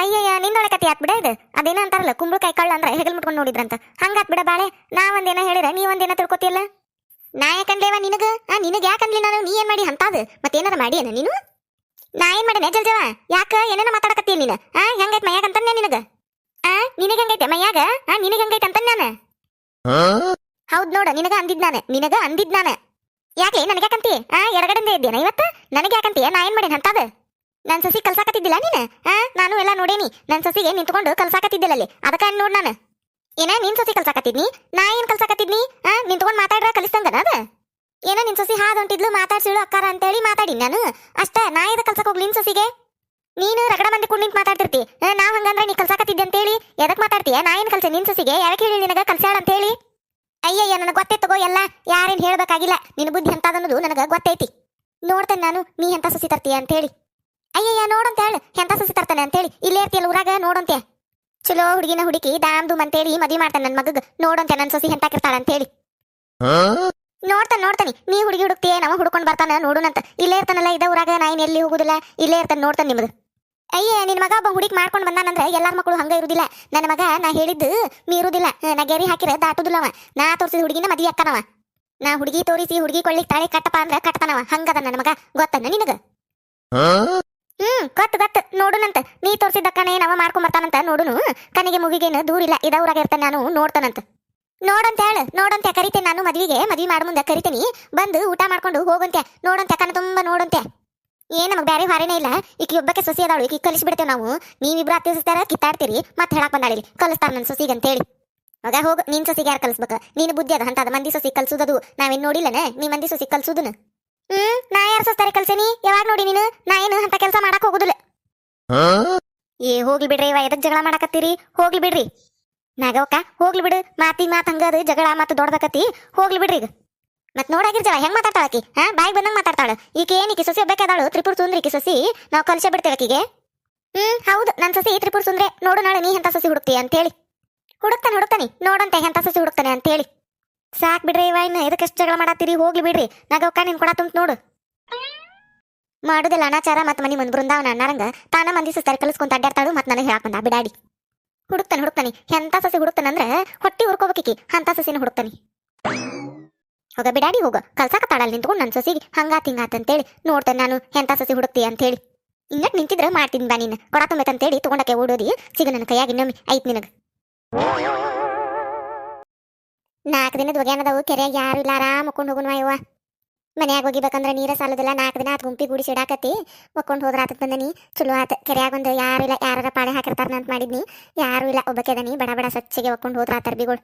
ಅಯ್ಯಯ್ಯ ನಿಂದೊಳೆ ಕತಿ ಹಾಕ್ಬಿಡ ಬಿಡ ಇದು? ಅದೇನ ಅಂತಾರಲ್ಲ, ಕುಂಬಳಕಾಯಿ ಕಳ್ಳ ಅಂದ್ರೆ ಹೆಗಲ್ ಮುಟ್ಕೊಂಡು ನೋಡಿದ್ರಂತ. ಹಂಗಾಕ್ಬಿಡ ಬಾಳೆ ನಾ ಒಂದೇನ ಹೇಳಿರ ನೀ ಒಂದೇನ ತಿಳ್ಕೊತಿಯಲ್ಲ? ನಾ ಯಾಕಂದ್ಲೇವ ನಿನಗ? ಆ, ನಿನಗ ಯಾಕಂದ್ಲಿ ನಾನು? ನೀ ಏನ್ ಮಾಡಿ ಅಂತಾದ? ಮತ್ತೇನಾರ ಮಾಡಿ ಏನ ನೀನು? ನಾ ಏನ್ ಮಾಡೇನೆ ಜಲ್ಜವ ಯಾಕ? ಏನೇನ ಮಾತಾಡಕತ್ತೀಯ ನೀನು? ಆ, ಹೆಂಗೈತ್ ಮೈಯಾಗ ಅಂತಾನೆ ನಿನಗ? ಆ, ನಿನಗ ಹೆಂಗೈತೆ ಮೈಯಾಗ? ಆ, ನಿನಗ ಹೆಂಗೈತೆ ಅಂತ ನಾನು? ಹೌದ್ ನೋಡ, ನಿನಗ ಅಂದಿದ್ ನಾನು. ನಿನಗ ಅಂದಿದ್ ನಾನು. ಯಾಕೆ ನನಗೆ ಯಾಕಂತಿ ಆ, ಎರಗಡೆಂದೇ ಇದ್ದೇನ ಇವತ್ತು? ನನಗೆ ಯಾಕಂತೀಯ ನಾ ಏನ್ ಮಾಡೇನಿ ಅಂತದ? ನನ್ ಸಸಿ ಕಲ್ಸಾಕತ್ತಿದ್ದಿಲ್ಲ ನೀನು? ಆ? ನಾನು ಎಲ್ಲ ನೋಡೇನಿ. ನನ್ ಸಸಿಗೆ ನಿಂತ್ಕೊಂಡು ಕಲ್ಸಾಕತ್ತಿದ್ದಿಲ್ಲ ಅಲ್ಲಿ. ಅದಕ್ಕ ನೋಡ್ ನಾನು. ಏನ ನಿನ್ ಸಸಿ ಕಲ್ಸಾಕತ್ತಿದ್ನಿ? ನಾ ಏನ್ ಕಲ್ಸಾಕತ್ತಿದ್ನಿ? ಆ? ನಿಂತ್ಕೊಂಡ್ ಮಾತಾಡ್ರ ಕಲಿಸ್ತಂಗನ ಅದ? ಏನ ನಿನ್ ಸಸಿ ಹಾದ್ ಹೊಂಟಿದ್ಲು, ಮಾತಾಡ್ಸಿಳು ಅಕ್ಕಾರ ಅಂತೇಳಿ ಮಾತಾಡಿ ನಾನು. ಅಷ್ಟ, ನಾ ಎದ ಕಲ್ಸಕ್ ಹೋಗ್ಲಿ ನಿನ್ ಸಸಿಗೆ? ನೀನು ರಗಡ ಮಂದಿ ಕುಂಡ್ ನಿಂತ ಮಾತಾಡ್ತಿರ್ತಿ ನಾವ್ ಹಂಗಂದ್ರ ನೀ ಕಲ್ಸಾಕತ್ತಿದ್ದೆ ಅಂತೇಳಿ? ಎದಕ್ ಮಾತಾಡ್ತೀಯ? ನಾ ಏನ್ ಕಲ್ಸೆ ನಿನ್ ಸಸಿಗೆ? ಯಾಕೆ ಹೇಳಿ ನಿನಗ ಕಲ್ಸ್ಯಾಳ ಅಂತೇಳಿ? ಅಯ್ಯಯ್ಯ, ನನಗೆ ಗೊತ್ತೇ ತಗೋ ಎಲ್ಲ. ಯಾರೇನ್ ಹೇಳ್ಬೇಕಾಗಿಲ್ಲ. ನಿನ್ನ ಬುದ್ಧಿ ಅಂತದನ್ನೋದು ನನಗ ಗೊತ್ತೈತಿ. ನೋಡ್ತೇನೆ ನಾನು, ನೀ ಎಂತ ಸಸಿ ತರ್ತೀಯ ಅಂತೇಳಿ. ಅಯ್ಯಯ್ಯ ನೋಡಂತ ಹೇಳು. ಎಂತ ಸಸಿ ತರ್ತಾನೆ ಅಂತೇಳಿ. ಇಲ್ಲೇ ಇರ್ತಿಯಲ್ಲ ಊರಾಗ ನೋಡಂತೆ. ಚಲೋ ಹುಡುಗಿನ ಹುಡುಕಿ ದಾಮ್ದುಮ್ ಅಂತೇಳಿ ಮದಿ ಮಾಡ್ತಾನೆ ನನ್ನ ಮಗಗ್. ನೋಡಂತೆ ನನ್ನ ಸಸಿ ಹೆಂತಾಕಿರ್ತಾಳ ಅಂತೇಳಿ. ನೋಡ್ತಾನೆ ನೋಡ್ತಾನೆ. ನೀ ಹುಡುಗಿ ಹುಡುಕ್ತಿಯೇ ನಾವು ಹುಡ್ಕೊಂಡ್ ಬರ್ತಾನ ನೋಡುನಂತ. ಇಲ್ಲೇ ಇರ್ತಾನಲ್ಲ ಇದ ಊರಾಗ ನಾ ಏನ್ ಎಲ್ಲಿ ಹೋಗುದಿಲ್ಲ. ಇಲ್ಲೇ ಇರ್ತಾನೆ ನೋಡ್ತಾನೆ ನಿಮ್ದು ಅಯ್ಯ ನಿನ್ ಮಗ ಒಬ್ಬ ಹುಡುಗಿ ಮಾಡ್ಕೊಂಡ್ ಬಂದಾನಂದ್ರೆ ಎಲ್ಲಾರ ಮಕ್ಕಳು ಹಂಗ ಇರುದಿಲ್ಲ. ನನ್ನ ಮಗ ನಾ ಹೇಳಿದ್ದು ಮೀರುದಿಲ್ಲ. ನಾ ಗೆರಿ ಹಾಕಿರ ದಾಟುದಿಲ್ಲವ ನಾ ತೋರಿಸಿದ ಹುಡುಗಿನ ಮದಿ ಅಕ್ಕನವ. ನಾ ಹುಡುಗಿ ತೋರಿಸಿ ಹುಡುಗಿ ಕೊಳ್ಳಿಗೆ ತಾಳಿ ಕಟ್ಟಪ್ಪ ಅಂದ್ರೆ ಕಟ್ತಾನವ. ಹಂಗದ ನನ್ನ ಮಗ. ಗೊತ್ತನ ನಿನಗ? ಹ್ಮ್ ಕಟ್ ಗೊತ್ತು ನೋಡುನಂತ. ನೀ ತೋರಿಸಿದ್ದಕ್ಕನೇ ನಾವ ಮಾಡ್ಕೊಂಡ್ ಬರ್ತಾನಂತ ನೋಡುನು. ಕನಿಗೆ ಮುಗಿಗೇನು ಇದ ಊರಾಗ ಇರ್ತಾನೆ ನಾನು, ನೋಡ್ತಾನಂತ. ನೋಡಂತ ಹೇಳ, ನೋಡಂತ, ಕರಿತೇನೆ ನಾನು, ಮದ್ವಿಗೆ, ಮದ್ವಿ ಮಾಡ ಮುಂದೆ ಕರಿತೇನಿ. ಬಂದು ಊಟ ಮಾಡ್ಕೊಂಡು ಹೋಗಂತೆ, ನೋಡಂತ ಕಣ ತುಂಬಾ ನೋಡಂತೆ. ಏನ್ ನಮಗ್ ಬ್ಯಾರೆ ಹಾರೇನೇ ಇಲ್ಲ. ಈಕಿ ಒಬ್ಬಕ್ಕೆ ಸೊಸಿ ಅದಾಳು, ಈಕಿ ಕಲಿಸ್ಬಿಡ್ತೇವೆ ನಾವು. ನೀವಿಬ್ರು ಅತ್ತಿಸ್ತಾರ ಕಿತ್ತಾಡ್ತೀರಿ, ಮತ್ತೆ ಹೇಳಕ್ ಬಂದಾಳಿಲಿ, ಕಲಿಸ್ತಾರ ನನ್ನ ಸೊಸಿಗೆ ಅಂತೇಳಿ. ಮಗ ಹೋಗು, ನಿನ್ ಸೊಸಿಗೆ ಯಾರು ಕಲಿಸ್ಬೇಕ? ನೀನು ಬುದ್ಧಿ ಅದ, ಅಂತದ. ಮಂದಿ ಸೊಸಿ ಕಲ್ಸುದದು, ನಾವೇನ್ ನೋಡಿಲ್ಲನೆ? ನೀ ಮಂದಿ ಸೊಸಿ ಕಲ್ಸುದನ. ಹ್ಮ್, ನಾ ಯಾರ ಸಸ್ತಾರೆ ಕಲ್ಸೇನಿ? ಯಾವಾಗ ನೋಡಿ ನೀನು? ನಾ ಏನು ಅಂತ ಕೆಲಸ ಮಾಡಕ್ ಹೋಗುದಿಲ್ಲ. ಏ, ಹೋಗ್ಲಿ ಬಿಡ್ರಿ ಇವ ಎದಕ್ ಜಗಳ ಮಾಡಕತ್ತೀರಿ. ಹೋಗ್ಲಿ ಬಿಡ್ರಿ. ನಾಗವಕ್ಕ ಹೋಗ್ಲಿ ಬಿಡು. ಮಾತಿ ಮಾತ್ ಹಂಗದ ಜಗಳ ಮಾತು ದೊಡ್ಡದಕತಿ ಹೋಗ್ಲಿ ಬಿಡ್ರಿ ಈಗ. ಮತ್ ನೋಡಾಗಿರ್ಜವ, ಹೆಂಗ್ ಮಾತಾಡ್ತಾಳ ಆಕಿ? ಹಾ ಬಾಯ್ ಬಂದಂಗ್ ಮಾತಾಡ್ತಾಳ. ಈಕೆ ಏನಿಕಿ ಸೊಸಿ ಒಬ್ಬಾಕದಾಳು ತ್ರಿಪುರ ಸುಂದ್ರಿ ಈಕಿ ಸೊಸಿ? ನಾವ್ ಕಲ್ಸ ಬಿಡ್ತೇವೆ ಆಕಿಗೆ. ಹ್ಮ್, ಹೌದು. ನನ್ ಸೊಸಿ ತ್ರಿಪುರ ಸುಂದ್ರೆ ನೋಡು ನಾಳೆ ನೀ ಎಂತ ಸಸಿ ಹುಡುಕ್ತಿ ಅಂತೇಳಿ. ಹುಡುಕ್ತಾನೆ ಹುಡುಕ್ತಾನೆ. ನೋಡಂತೆ ಎಂತ ಸೊಸಿ ಹುಡುಕ್ತಾನೆ ಅಂತೇಳಿ. ಸಾಕ್ ಬಿಡ್ರಿ ಇವ ಇದಕ್ಕೆ ಎದಕ್ಕೆಷ್ಟು ಜಗಳ ಮಾಡತ್ತೀರಿ? ಹೋಗ್ಲಿ ಬಿಡ್ರಿ. ನಗವಕ್ಕ ನಿನ್ ಕೊಡ ತುಂಬ ನೋಡು. ಮಾಡುದಿಲ್ಲ ಅನಾಚಾರ ಮತ್ತೆ ಮನಿ ಮುಂದ್ ಬೃಂದಾವನ ಅಣ್ಣಾರಂಗ. ತಾನ ಮಂದಿ ಸುಸ್ತಾರಿ ಕಲಿಸ್ಕೊಂತ ಅಡ್ಡಾಡ್ತಾಳು ಮತ್ತೆ ನನಗೆ ಹೇಳಕ್ ಬಿಡಾಡಿ. ಹುಡುಕ್ತಾನೆ ಹುಡುಕ್ತಾನೆ. ಎಂತ ಸಸಿ ಹುಡುಕ್ತಾನಂದ್ರೆ ಹೊಟ್ಟಿ ಹುರ್ಕೋಬೇಕಿಕಿ. ಅಂತ ಸಸಿನ ಹುಡುಕ್ತಾನೆ. ಹೋಗ ಬಿಡಾಡಿ, ಹೋಗ. ಕಲ್ಸಾಕತ್ತಾಳಲ್ಲಿ ನಿಂತ್ಕೊಂಡು ನನ್ನ ಸಸಿಗೆ ಹಂಗಾತ್ ಹಿಂಗಾತ್ ಅಂತೇಳಿ. ನೋಡ್ತೇನೆ ನಾನು ಎಂತ ಸಸಿ ಹುಡುಕ್ತಿ ಅಂತೇಳಿ. ಇನ್ನಟ್ ನಿಂತಿದ್ರೆ ಮಾಡ್ತೀನಿ ಬಾ ನೀನು. ಕೊಡ ತುಂಬೈತಂತೇಳಿ ತಗೊಂಡಕ್ಕೆ ಓಡೋದಿ. ಸಿಗ ನನ್ನ ಕೈಯಾಗಿ ಇನ್ನೊಮ್ಮೆ ಐತ್ ನಿನಗ. ನಾಲ್ಕು ದಿನದ ಒಗ್ಯಾನದವು ಕೆರೆಯಾಗ ಯಾರು ಇಲ್ಲ, ಆರಾಮ್ ಮಕ್ಕೊಂಡು ಹೋಗುಣ ಇವ ಮನ್ಯಾಗ ಹೋಗಿಬೇಕಂದ್ರ ನೀರ ಸಾಲದಿಲ್ಲ, ನಾಲ್ಕು ದಿನ ಆತ ಗುಂಪಿ ಗೂಡಿಸಿ ಇಡಾಕತ್ತಿ ಮಕ್ಕೊಂಡು ಹೋದ್ರ ಆತತ್ ಬಂದನಿ. ಚಲೋ ಆತ, ಕೆರೆಯಾಗ ಒಂದು ಯಾರು ಇಲ್ಲ ಯಾರ ಪಾಳೆ ಹಾಕಿರ್ತಾರ ಅಂತ ಮಾಡಿದ್ನಿ. ಯಾರು ಇಲ್ಲ ಒಬ್ಬಕೆದನಿ ಬಡ ಬಡ ಸ್ವಚ್ಛಗೆ ಒಕ್ಕೊಂಡು ಹೋದ್ರ ಆತ ಅರ್ಬಿಗಳು.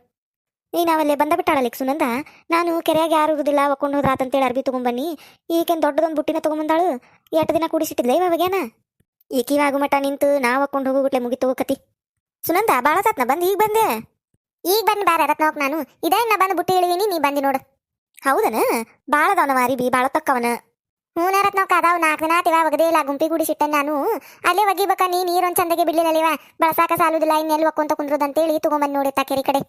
ನೀನು ಅವಲ್ಲೇ ಬಂದ ಬಿಟ್ಟಾಳಲಿಕ್ ಸುನಂದ ನಾನು ಕೆರೆಯಾಗ ಯಾರು ಇರುದಿಲ್ಲ, ಒಕ್ಕೊಂಡು ಹೋದ್ರ ಆತಂತೇಳಿ ಅರ್ಬಿ ತಗೊಂಬನ್ನಿ ಈಗೇನು ದೊಡ್ಡದೊಂದು ಬುಟ್ಟಿನ ತಗೊಂಬಂದಾಳು ಎಷ್ಟು ದಿನ ಕೂಡಿಸಿಟ್ಟಿದ್ಲ ಇವಾಗೇನ ಈಕಿವಾಗು ಮಠ ನಿಂತು ನಾ ಒಕ್ಕೊಂಡು ಹೋಗುಗುಟ್ಲೆ ಮುಗಿತು ಹೋಗತಿ ಸುನಂದ ಭಾಳ ಸಾತ್ನ ಬಂದು ಈಗ ಬಂದೆ. ಈಗ ಬಂದು ಬ್ಯಾರ ರತ್ನ ನಾನು. ಇದೇ ನಾ ಬಂದು ಬುಟ್ಟಿ ಹೇಳಿದೀನಿ ನೀ ಬಂದಿ ನೋಡು. ಹೌದನ? ಭಾಳ ಅದಾವನ ಬಿ ಭಾಳ ತಕ್ಕವನ. ಹ್ಞೂ ರತ್ನಕ್ಕ ಅದಾವ ನಾಲ್ಕು ದಿನ ಆತಿವ ಒಗದೇ ಇಲ್ಲ, ಗುಂಪಿ ಗುಡಿ ಗುಡಿಸಿಟ್ಟೆ ನಾನು. ಅಲ್ಲೇ ಒಗಿಬೇಕ, ನೀ ನೀರೊಂದು ಚಂದಗೆ ಬಿಡ್ಲಿಲ್ಲವ ಬಳಸಾಕ ಸಾಲುದಿಲ್ಲ ಇನ್ನೆಲ್ಲಿ ಒಕ್ಕೊಂತ ಕುಂದ್ರದಂತೇಳಿ ತಗೊಂಬಂದು ನೋಡಿ ಕೆರೆ ಕಡೆ.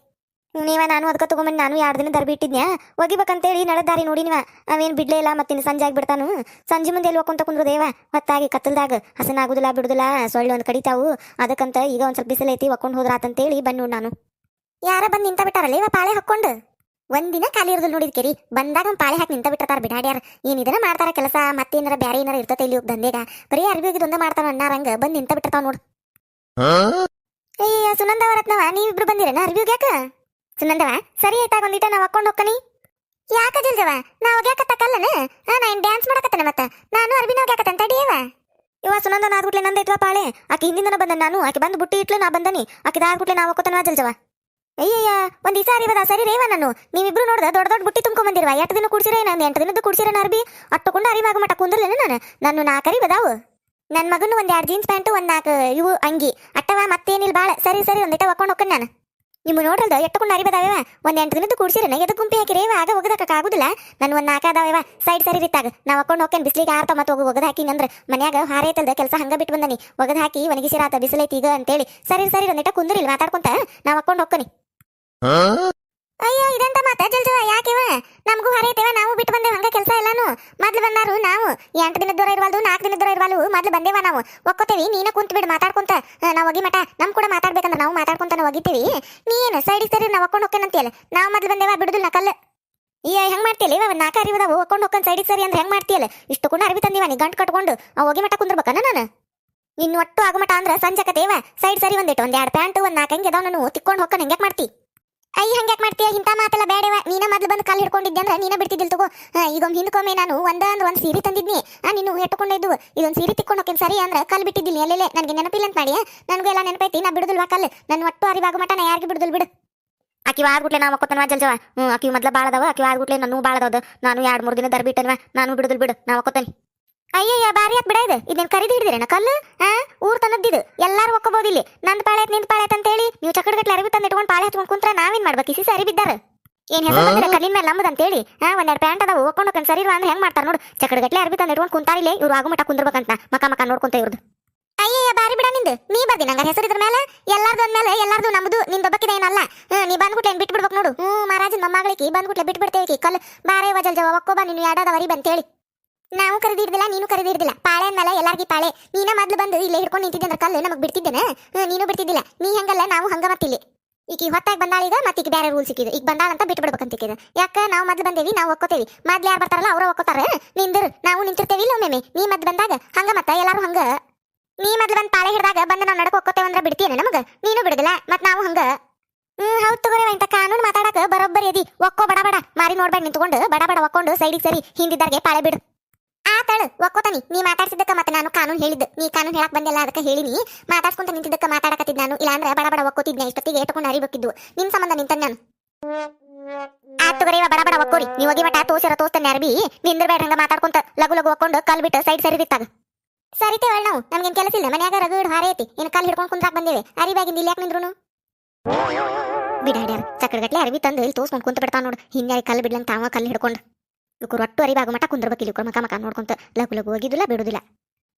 ನೀವ, ನಾನು ಅದಕ್ಕೆ ತಗೊಂಬಂದು ನಾನು ಎರಡು ದಿನ ದರ್ಬಿ ಇಟ್ಟಿದ್ನ್ಯಾ? ಒಗಿಬೇಕಂತೇಳಿ ನಡದಾರಿ ದಾರಿ ನೋಡಿನಿವ. ಅವೇನು ಬಿಡ್ಲೇ ಇಲ್ಲ ಮತ್ತಿನ್ನು ಸಂಜೆ ಆಗಿಬಿಡ್ತಾನು. ಸಂಜೆ ಮುಂದೆ ಎಲ್ಲಿ ಒಕ್ಕೊಂತ ಕುಂದ್ರದೇವ ಹೊತ್ತಾಗಿ ಕತ್ತಲ್ದಾಗ. ಹಸನಾಗುದಿಲ್ಲ, ಬಿಡುದಿಲ್ಲ, ಸೊಳ್ಳೆ ಒಂದು ಕಡಿತಾವು. ಅದಕ್ಕಂತ ಈಗ ಒಂದು ಸ್ವಲ್ಪ ಬಿಸಿಲೈತಿ, ಒಕ್ಕೊಂಡು ಹೋದ್ರಾತಂತೇಳಿ ಬಂದು ನೋಡು ನಾನು. ಯಾರ ಬಂದು ನಿಂತ ಬಿಟ್ಟಾರಲ್ಲ ಇವ ಪಾಳೆ ಹಾಕೊಂಡು ಒಂದಿನ ಖಾಲಿ ಇರೋದಿಲ್ಲ ನೋಡಿದ್ ಕೆರಿ, ಬಂದಾಗ ಪಾಳೆ ಹಾಕಿ ನಿಂತ ಬಿಟ್ಟಿರ್ತಾರ ಬಿಡಾಡ್ಯಾರ. ಏನು ಇದನ್ನ ಮಾಡ್ತಾರ ಕೆಲಸ? ಮತ್ತೇನಾರ ಬ್ಯಾರೆ ಏನಾರ ಇರ್ತತೆ ಇಲ್ಲಿ ಹೋಗಿ ದಂಧೆಗ? ಬರೀ ಅರ್ಬಿ ಒಂದ ಮಾಡ್ತಾರ ಅಣ್ಣಾರಂಗ ಬಂದು ನಿಂತ ಬಿಟ್ಟಿರ್ತಾವ ನೋಡು. ಅಯ್ಯ ಸುನಂದ ರತ್ನವ, ನೀವಿಬ್ರು ಬಂದಿರೇನ? ಅರ್ಬಿ ಯಾಕ ಸುನಂದವ, ಸರಿ ಆಯ್ತಾಗ ಒಂದಿಟ ನಾವ್ ಹಾಕೊಂಡು ಹೋಗ್ಕನಿ ಯಾಕ ಜಲ್ದವ? ನಾ ಒಗ್ಯಾಕ ತಕ್ಕಲ್ಲನ ನಾ ಏನ್ ಡ್ಯಾನ್ಸ್ ಮಾಡಕತ್ತನ ಮತ್ತ? ನಾನು ಅರ್ಬಿನ ಹೋಗ್ಯಾಕತ್ತಂತ ತಡಿಯವ ಇವ ಸುನಂದ ನಂದ ನಂದೈತ್ವ ಪಾಳೆ. ಆಕೆ ಹಿಂದಿನ ಬಂದ ನಾನು, ಆಕೆ ಬಂದು ಬುಟ್ಟಿ ಇಟ್ಲು ನಾ ಬಂದನಿ. ಆಕೆ ದಾದ್ಗುಟ್ಲೆ ನಾ ಒಕ್ಕತನ ಜಲ್ಜವ ಅಯ್ಯಯ್ಯ, ಒಂದ್ ದಿವಸ ಅರಿವದ ಸರಿ ರೇವ ನಾನು ನೀವಿಬ್ರು ನೋಡ್ದ ದೊಡ್ಡ ದೊಡ್ಡ ಬುಟ್ಟಿ ತುಂಬ್ಕೊಂಡ್ ಬಂದಿರುವ ಎಂಟು ದಿನ ಕುಡ್ಸಿರ ನಾನು ಎಂಟು ದಿನದ ಕುಡ್ಸಿರ ಅರ್ಬಿ. ಅಟ್ಟುಕೊಂಡು ಅರಿವಾಗ ಮಟ್ಟ ಕುಂದ್ರಲೇನ ನಾನು. ನಾನು ನಾಲ್ಕರಿ ಬದಾವು. ನನ್ನ ಮಗನು ಒಂದ್ ಎರಡು ಜೀನ್ಸ್ ಪ್ಯಾಂಟು, ಒಂದ್ ನಾಲ್ಕು ಇವು ಅಂಗಿ. ಅಟ್ಟವ ಮತ್ತೇನಿಲ್ಲ ಬಾಳ. ಸರಿ ಸರಿ ಒಂದಿಟ ಒಕ್ಕೊಂಡು ಹೋಗ್ಕೊಂಡು ನಾನು. ನಿಮ್ಮ ನೋಡ್ರಲ್ದ ಎಟ್ಟುಕೊಂಡು ಅರಿಬದಾವ ಒಂದ್ ಎಂಟು ದಿನದ ಕುಡ್ಸಿರನ. ಎದ ಗುಂಪಿ ಹಾಕಿರೇವ ಆಗ ಒಗದಕ್ಕ ಆಗುದಿಲ್ಲ. ನಾನು ಒಂದ್ ನಾಲ್ಕು ಅದಾವ ಸೈಡ್ ಸರಿ ರೀತಾಗ ನಾ ಒಕ್ಕೊಂಡು ಹೋಗ್ತೇನೆ ಬಿಸಿಲಿಗೆ ಆರ್ತ ಮತ್ತು ಹೋಗು ಒಗದ ಹಾಕಿ ಅಂದ್ರೆ ಮನ್ಯಾಗ ಹಾರೈತಲ್ದ ಕೆಲಸ ಹಂಗ ಬಿಟ್ಟು ಬಂದನಿ. ಒಗದ ಹಾಕಿ ಒಣಗಿಸಿರಾತ, ಬಿಸಿಲೈತಿ ಈಗ ಅಂತೇಳಿ. ಸರಿ ಸರಿ ಒಂದಿಟ ಕುಂದ್ರಿಲ್ಲ ಮಾತಾಡ್ಕೊಂತ. ನಾ ಒಕ್ಕೊಂಡು ಹೋಗ್ಕನಿ ಅಯ್ಯೋ, ಇದಂತ ಮಾತ ಜಲ್ಜಲ ಯಾಕಿವ? ನಮಗೂ ಹರಿಯತೇವ, ನಾವು ಬಿಟ್ಟು ಬಂದೇವ, ಹಂಗ ಕೆಲಸ ಎಲ್ಲಾನು ಮೊದ್ಲು ಬಂದಾರು ನಾವು. ಎಂಟು ದಿನದ ದೂರ ಇರವಲ್ದು ನಾಲ್ಕು ದಿನದ ದೂರ ಇರ್ವಾಲು ಮೊದ್ಲು ಬಂದೇವ ನಾವು. ಒಕ್ಕೋತೇವಿ, ನೀನ ಕುಂತ ಬಿಡು, ಮಾತಾಡ್ಕೊಂತ. ನಾವು ಹೋಗಿ ಮಟ ನಮ್ ಕೂಡ ಮಾತಾಡ್ಬೇಕಂದ್ರೆ ನಾವು ಮಾತಾಡ್ಕೊಂತ ನಾವು ಒಗಿತೀವಿ ನೀ ಏನು ಸೈಡಿಗೆ ಸರಿ ನಾವು ಒಕ್ಕೊಂಡು ಹೋಗ್ತೇನಂತೀಯಲ್ಲ? ನಾವು ಮೊದ್ಲು ಬಂದೇವ, ಬಿಡುದಿಲ್ಲ ಕಲ್ಲು. ಈ ಹೆಂಗ್ ಮಾಡ್ತೀಯಲ್ಲ ಇವ? ನಾಲ್ಕು ಅರಿವಿದಾವು ಒಕ್ಕೊಂಡು ಹೋಗ್ಕೊಂಡು ಸೈಡಿಗೆ ಸರಿ ಅಂದ್ರೆ ಹೆಂಗ್ ಮಾಡ್ತೀಯಲ್ಲ? ಇಷ್ಟು ಕೂಡ ಅರಿವಿ ತಂದಿವ, ನೀ ಗಂಟು ಕಟ್ಕೊಂಡು ಹೋಗಿ ಮಟ ಕುಂದ್ರಬೇಕನ ನಾನು? ನಿನ್ನ ಒಟ್ಟು ಆಗಮಟ ಅಂದ್ರೆ ಸಂಜೆ ಕತೇವ ಸೈಡ್ ಸರಿ ಒಂದಿಟ್ಟು, ಒಂದ್ ಎರಡು ಪ್ಯಾಂಟ್, ಒಂದ್ ನಾಲ್ಕು ಹೆಂಗೆ ಅದಾವ ನಾನು, ತಿಕ್ಕೊಂಡು ಹೋಗ್ಕೊಂಡು ಹೆಂಗೆ ಮಾಡ್ತಿ? ಅಯ್ಯ ಹಂಗ್ಯಾಕ್ ಮಾಡ್ತೀಯ? ಇಂಥ ಮಾತೆಲ್ಲ ಬೇಡವ ನೀನ ಮೊದ್ಲು ಬಂದು ಕಾಲು ಹಿಡ್ಕೊಂಡಿದ್ದೆ ಅಂದ್ರೆ ನೀನ ಬಿಡ್ತಿದ್ದಿಲ್ ತಗೋ. ಹಾ, ಈಗ ಒಮ್ಮೆ ಹಿಂದ್ಕೊಮ್ಮೆ ನಾನು ಒಂದ ಅಂದ್ರೆ ಒಂದು ಸೀರೆ ತಂದಿದ್ನಿ. ಆ ನೀನು ಎಟ್ಟುಕೊಂಡಿದ್ದು ಇದೊಂದು ಸೀರೆ ತಿಕ್ಕೊಂಡು ಸರಿ ಅಂದ್ರೆ ಕಾಲು ಬಿಟ್ಟಿದ್ದಿಲ್ಲ. ಎಲ್ಲೆ ನನಗೆ ನೆನಪಿಲ್ಲ ಅಂತ ಮಾಡಿ ನನಗೂ ಎಲ್ಲ ನೆನಪೈತಿ. ನಾ ಬಿಡುದಿಲ್ವಾ ಕಲ್ಲು? ನನ್ನ ಒಟ್ಟು ಅರಿವಾಗ ಮಟ್ಟ ನಾ ಯಾರಿಗೆ ಬಿಡುದಿಲ್ಲ ಬಿಡು. ಆಕಿ ಆದ್ಗುಟ್ಲೆ ನಾವು ಮಕ್ಕೋತನ ಜಲ್ಜವ ಹ್ಞೂ ಆಕಿ ಮೊದ್ಲ ಭಾಳ ಅದಾವ. ಆಕಿ ಆದ್ಗುಟ್ಲೆ ನಾನು ಭಾಳ ಅದಾವ ನಾನು ಎರಡು ಮೂರು ದಿನ ದರ್ಬಿಟ್ಟನ್ವ ನಾನು ಬಿಡುದಿಲ್ಲ ಬಿಡು. ನಾ ಒಕ್ಕೋತೇನೆ ಅಯ್ಯಯ್ಯ ಬಾರಿ ಯಾಕೆ ಬಿಡ ಇದೆ. ಇದನ್ನ ಖರೀದಿ ಹಿಡಿದಿರೇನ? ಕಲ್ಲು? ಆ? ಊರ್ ತನದ್ದಿದು ಎಲ್ಲಾರು ಒಕ್ಕಬಹುದು ಇಲ್ಲಿ. ನಂದ್ ಪಾಳೆ ಆಯ್ತು ನಿಂದ್ ಪಾಳೆ ಅಂತ ಹೇಳಿ ನೀವು ಚಕಡ್ಗಟ್ಲೆ ಅರಿವಿ ತಂದು ಇಟ್ಕೊಂಡು ಪಾಳೆ ಹಚ್ಕೊಂಡು ಕುಂತ್ರ ನಾವೇನ್ ಮಾಡ್ಬೇಕು? ಇಸಿ ಸರಿ ಬಿದ್ದಾರ. ಏನ್ ಹೇಳ್ತಾರೆ ಕಲ್ಲಿನ ಮೇಲೆ ಅಂತ ಹೇಳಿ ಹಾ ಒಂದೆರಡು ಪ್ಯಾಂಟ್ ಅದಾವ ಒಕ್ಕೊಂಡು ಕಣ್ ಸರಿ ಅಂದ್ರೆ ಹೆಂಗ್ ಮಾಡ್ತಾರ ನೋಡು. ಚಕಡ್ಗಟ್ಲೆ ಅರಿವಿ ತಂದು ಇಟ್ಕೊಂಡು ಕುಂತಾರಿಲ್ಲ ಇವ್ರು ಆಗು ಮಟ್ಟ ಕುಂದ್ರಬೇಕಂತ. ಮಕ ಮಕ ನೋಡ್ಕೊಂತ ಇವ್ರದ್ದು ಅಯ್ಯಯ್ಯ ಬಾರಿ ಬಿಡ ನಿಂದು. ನೀ ಬರ್ದಿ ನಂಗ ಹೆಸರು ಇದ್ರ ಮೇಲೆ ಎಲ್ಲಾರ್ದು ಅಂದ್ಮೇಲೆ ಎಲ್ಲಾರ್ದು ನಮ್ದು ನಿಂದೊಬ್ಬಕಿದ ಏನಲ್ಲ. ಹ್ಮ್, ನೀ ಬಂದ್ಬಿಟ್ಲೆ ಏನ್ ಬಿಟ್ಬಿಡ್ಬೇಕು ನೋಡು. ಹ್ಞೂ ಮಹಾರಾಜನ್ ಮೊಮ್ಮಗಳಿಗೆ ಬಂದ್ಬಿಟ್ಲೆ ಬಿಟ್ಬಿಡ್ತೇವೆ ಕಲ್ ಬಾರೇ ವಜಲ್ ಜವ ಒಕ್ಕೋಬ ನೀನು ಎರಡದವರಿ ಬಂತೇಳಿ. ನಾವು ಕರೆದಿರ್ದಿಲ್ಲ ನೀನು ಕರೆದಿರ್ದಿಲ್ಲ ಪಾಳೆ ಅಂದಲ್ಲ, ಎಲ್ಲಾರ್ಗಿ ಪಾಳೆ. ನೀನ ಮೊದ್ಲು ಬಂದು ಇಲ್ಲೇ ಹಿಡ್ಕೊಂಡು ನಿಂತಿದ್ದೆ ಅಂದ್ರೆ ಕಲ್ಲು ನಮಗೆ ಬಿಡ್ತಿದ್ದೇನೆ? ನೀನು ಬಿಡ್ತಿದ್ದಿಲ್ಲ. ನೀ ಹಂಗಲ್ಲ, ನಾವು ಹಂಗ ಮತ್ತಿಲ್ಲಿ ಈಗ ಈ ಹೊತ್ತಾಗಿ ಬಂದಾಳೀಗ ಮತ್ತೆ ಈಗ ಬೇರೆ ರೂಲ್ ಸಿಕ್ಕಿದೆ. ಈಗ ಬಂದಾಳಂತ ಬಿಟ್ಟು ಬಿಡ್ಬೇಕಂತಿಕ್ಕಿದೆ ಯಾಕ, ನಾವು ಮೊದ್ಲು ಬಂದೇವಿ, ನಾವು ಒಕ್ಕೋತೇವಿ. ಮೊದ್ಲು ಯಾರು ಬರ್ತಾರಲ್ಲ, ಅವ್ರ ಒಕ್ಕೋತಾರೆ. ನಿಂದಿರು, ನಾವು ನಿಂತಿರ್ತೇವಿ ಇಲ್ಲ ಒಮ್ಮೆ ನೀ ಮೊದ್ಲು ಬಂದಾಗ, ಹಂಗ ಮತ್ತ, ಎಲ್ಲಾರು ಹಂಗ. ನೀ ಮೊದ್ಲು ಬಂದು ಪಾಳೆ ಹಿಡ್ದಾಗ, ಬಂದು ನಾವು ನಡಕ ಒಕ್ಕೋತೇವೆ ಅಂದ್ರೆ ಬಿಡ್ತೀಯನ ನಮಗ? ನೀನು ಬಿಡುದಿಲ್ಲ, ಮತ್ತೆ ನಾವು ಹಂಗ. ಹ್ಮ್, ಹೌದ್ ತಗೋರಿ ಅಂತ ಕಾನೂನು ಮಾತಾಡಕ ಬರೋಬ್ಬರಿ ಅದಿ. ಒಕ್ಕೋ, ಬಡ ಬಡ. ಮಾರಿ ನೋಡ್ಬೇಡ ನಿಂತ್ಕೊಂಡು, ಬಡ ಬಡ, ಒಕ್ಕೊಂಡು, ಸೈಡಿಗೆ ಸರಿ, ಹಿಂದಿದ್ದಾರ್ಗೆ ಪಾಳೆ ಬಿಡು. ಆತಳು ಒಕ್ಕೋತಾನಿ. ನೀ ಮಾತಾಡ್ಸಿದ್ದಕ್ಕ ಮತ್ತೆ ನಾನು ಕಾನೂನು ಹೇಳಿದ್ದು. ನೀ ಕಾನೂನು ಹೇಳಕ್ ಬಂದಿಲ್ಲ, ಅದಕ್ಕೆ ಹೇಳಿನಿ. ಮಾತಾಡ್ಸ್ಕೊಂತ ನಿಂತಿದ್ದಕ್ಕ ಮಾತಾಡಕತ್ತಿದ್ ನಾನು. ಇಲ್ಲಾಂದ್ರೆ ಬಡ ಬಡ ಒಕ್ಕೋತಿದ್ನ. ಇಷ್ಟೊತ್ತಿಗೆ ಏಟಕೊಂಡು ಅರಿಬೇಕಿದ್ದು. ನಿಮ್ ಸಂಬಂಧ ನಿಂತ ನಾನು. ಆತ್ ಬರೀ ಇವ ಬಡ ಬಡ ಒಕ್ಕೋರಿ. ನೀವು ಹೋಗಿ ಮಟ ತೋಸಿರ ತೋಸ್ತಾನೆ ಅರ್ಬಿ ನಿಂದ್ರಬೇಡ ಹಂಗ ಮಾತಾಡ್ಕೊಂತ ಲಗು ಲಗು ಒಕ್ಕೊಂಡು ಕಲ್ ಬಿಟ್ಟು ಸೈಡ್ ಸರಿ ಬಿತ್ತಾಗ. ಸರಿತೇವಳ ನಾವು. ನಮ್ಗೇನ್ ಕೆಲಸ ಇಲ್ಲ. ಮನ್ಯಾಗ ರಗಡ್ ಹಿಡ್ ಐತಿ. ಇನ್ನು ಕಾಲ್ ಹಿಡ್ಕೊಂಡು ಕುಂದ್ರಾಕ್ ಬಂದೇವೆ. ಅರಿಬ್ಯಾಗಿಂದ ಇಲ್ಲಿ ಯಾಕೆ ನಿಂದ್ರು ಬಿಡಾಡ್ಯಾರ ಚಕ್ರಗಟ್ಲೆ ಅರಿವಿ ತಂದು ಇಲ್ಲಿ ತೋಸ್ಕೊಂಡು ಕುಂತ ಬಿಡ್ತಾವ ನೋಡು. ಹಿಂದೆ ಕಲ್ ಬಿಡ್ಲಂತ ಅವ ಕಲ್ ಹಿಡ್ಕೊಂಡು. ಇವ್ರು ಒಟ್ಟು ಅರಿವಾಗ ಮಠ ಕುಂದ್ರಬೇಕು ಇಲ್ಲಿ ಮಕ ಮಕ ನೋಡ್ಕೊಂತ ಲಗು ಲಗು ಹೋಗಿದ್ದಿಲ್ಲ ಬಿಡುದಿಲ್ಲ.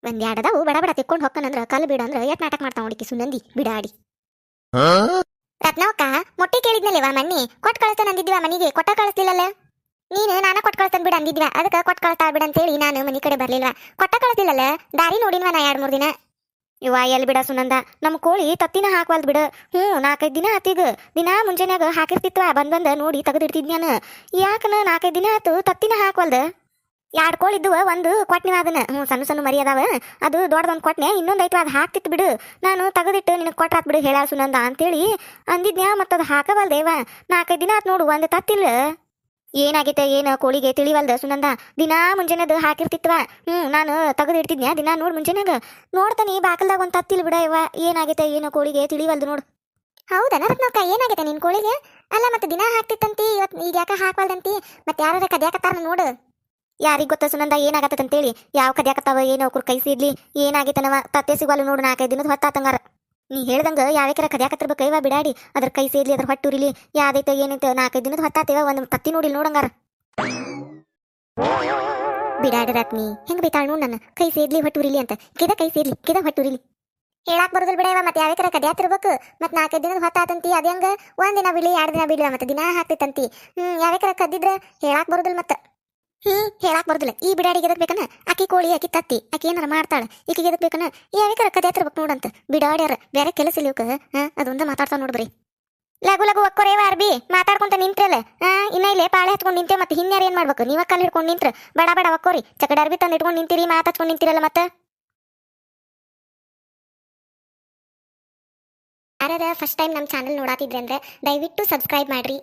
ಒಂದ್ ಬಡ ಬಡ ತಿಕ್ಕೊಂಡು ಹೊಕ್ಕನಂದ್ರ ಕಲ್ಲು ಬಿಡ ಅಂದ್ರೆ ಎಟ್ ನಾಟಕ ಮಾಡ್ತಾವ ಹೊಡಿಕಿ ಸುನಂದಿ, ಬಿಡಾಡಿ. ರತ್ನವಕ್ಕ, ಮೊಟ್ಟೆ ಕೇಳಿದ್ನಲ್ಲೇವಾ ಮನ್ನಿ? ಕೊಟ್ಟು ಕಳಿಸ್ತಾನೆ ಅಂದಿದ್ವ ಮನಿಗೆ. ಕೊಟ್ಟ ಕಳಿಸ್ಲಿಲ್ಲಲ್ಲ? ನೀನು ನಾನು ಕೊಟ್ಟು ಕಳಿಸ್ತಾನೆ ಬಿಡ ಅಂದಿದ್ವ ಅದಕ್ಕೆ ಕೊಟ್ಟು ಕಳಿಸ್ತಾ ಬಿಡ ಅಂತೇಳಿ ನಾನು ಮನಿ ಕಡೆ ಬರ್ಲಿಲ್ವಾ? ಕೊಟ್ಟ ಕಳಿಸ್ಲಿಲ್ಲಲ್ಲ? ದಾರಿ ನೋಡಿನ್ವ ನಾ ಎರಡು ಮೂರು ದಿನ. ಇವ ಎಲ್ಲಿ ಬಿಡ ಸುನಂದ? ನಮ್ಮ ಕೋಳಿ ತತ್ತಿನ ಹಾಕ್ವಲ್ದ್ ಬಿಡ. ಹ್ಞೂ, ನಾಲ್ಕೈದು ದಿನ ಆತೀಗ. ದಿನ ಮುಂಜಾನ್ಯಾಗ ಹಾಕಿರ್ತಿತ್ತು ಬಂದ್ ಬಂದ ನೋಡಿ ತೆಗೆದಿಡ್ತಿದ್ ನಾನು. ಯಾಕನ ನಾಲ್ಕೈದು ದಿನ ಆತು ತತ್ತಿನ ಹಾಕ್ವಲ್ದ? ಎರಡು ಕೋಳಿ ಇದ್ದುವ, ಒಂದು ಕೊಟ್ನಿವ ಅದನ್ನ. ಹ್ಞೂ, ಸಣ್ಣ ಸಣ್ಣ ಮರಿ ಅದಾವ. ಅದು ದೊಡ್ಡದೊಂದು ಕೊಟ್ನೆ, ಇನ್ನೊಂದು ಐತ್ವ, ಅದು ಹಾಕ್ತಿತ್ತು ಬಿಡು. ನಾನು ತೆಗೆದಿಟ್ಟು ನಿನಗೆ ಕೊಟ್ರಾತ್ ಬಿಡು ಹೇಳ ಸುನಂದ ಅಂತೇಳಿ ಅಂದಿದ್ನ್ಯಾ ಮತ್ತು ಅದು ಹಾಕವಲ್ದೇವ? ನಾಲ್ಕೈದು ದಿನ ಆತು ನೋಡು, ಒಂದು ತತ್ತಿಲ್ಲ ಏನಾಗೈತೆ ಏನು ಕೋಳಿಗೆ ತಿಳಿವಲ್ದ ಸುನಂದ? ದಿನಾ ಮುಂಜಾನೆದು ಹಾಕಿರ್ತಿತ್ವ? ಹ್ಞೂ ನಾನು ತೆಗೆದಿಡ್ತಿದ್ನ್ಯಾ? ದಿನಾ ನೋಡಿ ಮುಂಜಾನೆಗ. ನೋಡ್ತಾನೆ ಬಾಕಲ್ದಾಗ ಒಂದು ತತ್ತಿಲ್ ಬಿಡ ಇವ ಏನಾಗೈತೆ ಏನು ಕೋಳಿಗೆ ತಿಳಿವಲ್ದು ನೋಡು. ಹೌದನ ರತ್ನಕ್ಕ ಏನಾಗೈತೆ ನಿನ್ ಕೋಳಿಗೆ? ಅಲ್ಲ, ಮತ್ತೆ ದಿನ ಹಾಕ್ತಿತ್ತಂತಿ ಇವತ್ತು ಈಗ ಯಾಕೆ ಹಾಕ್ವಲ್ದಂತಿ? ಮತ್ತೆ ಯಾರ ಕದ್ಯಾಕತ್ತಾರ ನೋಡು. ಯಾರಿಗ್ ಗೊತ್ತ ಸುನಂದ, ಏನಾಗತ್ತಂತೇಳಿ? ಯಾವ ಕದ್ಯಾಕತ್ತಾವ, ಏನೋ ಕೈ ಸಿಡ್ಲಿ. ಏನಾಗೈತನವ ತತ್ತೆ ಸಿಗವಲ್ಲ ನೋಡು ನಾಲ್ಕೈದು ದಿನದ ಹೊತ್ತಾತಂಗಾರ. ನೀ ಹೇಳ್ದಂಗ ಯಾವ್ಯಾಕರ ಕದ್ಯಾಕತ್ತಿರ್ಬೇಕು ಇವ ಬಿಡಾಡಿ. ಅದ್ರ ಕೈ ಸೇರ್ಲಿ ಅದ್ರ ಹೊಟ್ಟುರಿಲಿ ಯಾವ್ದೈತೆ ಏನೈತೆ ನಾಲ್ಕೈದು ದಿನದ ಹೊತ್ತಾತೇವ, ಒಂದು ತತ್ತಿ ನೋಡಿಲ್ ನೋಡಂಗಾರ ಬಿಡಾಡಿ ರತ್ನಿ, ಹೆಂಗ್ ಬೈತಾಳ ನೋಡ್ ನನ್ನ. ಕೈ ಸೇರ್ಲಿ ಹೊಟ್ಟುರಿಲಿ ಅಂತ. ಕಿದ ಕೈ ಸೇರ್ಲಿ ಕಿದ ಹೊಟ್ಟುರಿಲಿ ಹೇಳಾಕ್ ಬರೋದಿಲ್ಲ ಬಿಡ ಇವ ಮತ್ತೆ ಯಾವ್ಯಾಕರ ಕದ್ಯಾತಿರ್ಬೇಕು ಮತ್ತೆ ನಾಲ್ಕೈದು ದಿನದ ಹೊತ್ತಾತಂತಿ, ಅದ ಹೆಂಗ? ಒಂದ್ ದಿನ ಬಿಡ್ಲಿ, ಎರಡು ದಿನ ಬಿಳಿ ಮತ್ತೆ ದಿನ ಹಾಕ್ತಿತ್ತಂತಿ ಹ್ಮ್ ಯಾವ್ಯಾಕರ ಕದ್ದಿದ್ರ? ಹೇಳಾಕ್ ಬರೋದಿಲ್ಲ ಮತ್ತೆ ಹ್ಮ್, ಹೇಳಾಕ್ ಬರೋದಿಲ್ಲ. ಈ ಬಿಡಾಡಿಗೆ ಎದಕ್ ಬೇಕನ ಆಕಿ ಕೋಳಿ, ಆಕಿ ತತ್ತಿ, ಆಕಿ ಏನಾರ ಮಾಡ್ತಾಳ. ಈಕಿಗೆ ಎದಕ್ ಬೇಕನ ರೊಕ್ಕ ಕದ್ಯಾತಿರ್ಬೇಕು ನೋಡಂತ. ಬಿಡಾಡ್ಯಾರ, ಬೇರೆ ಕೆಲಸ ಇಲ್ಲ ಇವಕ್ಕ ಅದೊಂದ ಮಾತಾಡ್ತಾವ ನೋಡ್ರಿ ಲಘು ಲಗು ಒಕ್ಕೋರೇವ ಅರ್ಬಿ ಮಾತಾಡ್ಕೊಂತ ನಿಂತ್ರಲ್ಲ ಆ ಇನ್ನ ಇಲ್ಲೇ ಪಾಳೆ ಹತ್ಕೊಂಡು ನಿಂತೆ ಮತ್ತೆ ಹಿನ್ಯಾರ ಏನ್ ಮಾಡ್ಬೇಕು? ನೀವ ಕಲ್ ಹಿಡ್ಕೊಂಡು ನಿಂತ್ರ. ಬಡ ಬಡ, ಒಕ್ಕೋರಿ. ಚಕಡ ಅರ್ಬಿ ತಂದು ಇಟ್ಕೊಂಡು ನಿಂತಿರಿ ಮಾತಾಡ್ಕೊಂಡು ನಿಂತಿರಲ್ಲ ಮತ್ತೆ? ಯಾರ್ಯಾರ ಫಸ್ಟ್ ಟೈಮ್ ನಮ್ಮ ಚಾನಲ್ ನೋಡಾತಿದ್ರೆ ಅಂದ್ರೆ ದಯವಿಟ್ಟು ಸಬ್ಸ್ಕ್ರೈಬ್ ಮಾಡ್ರಿ.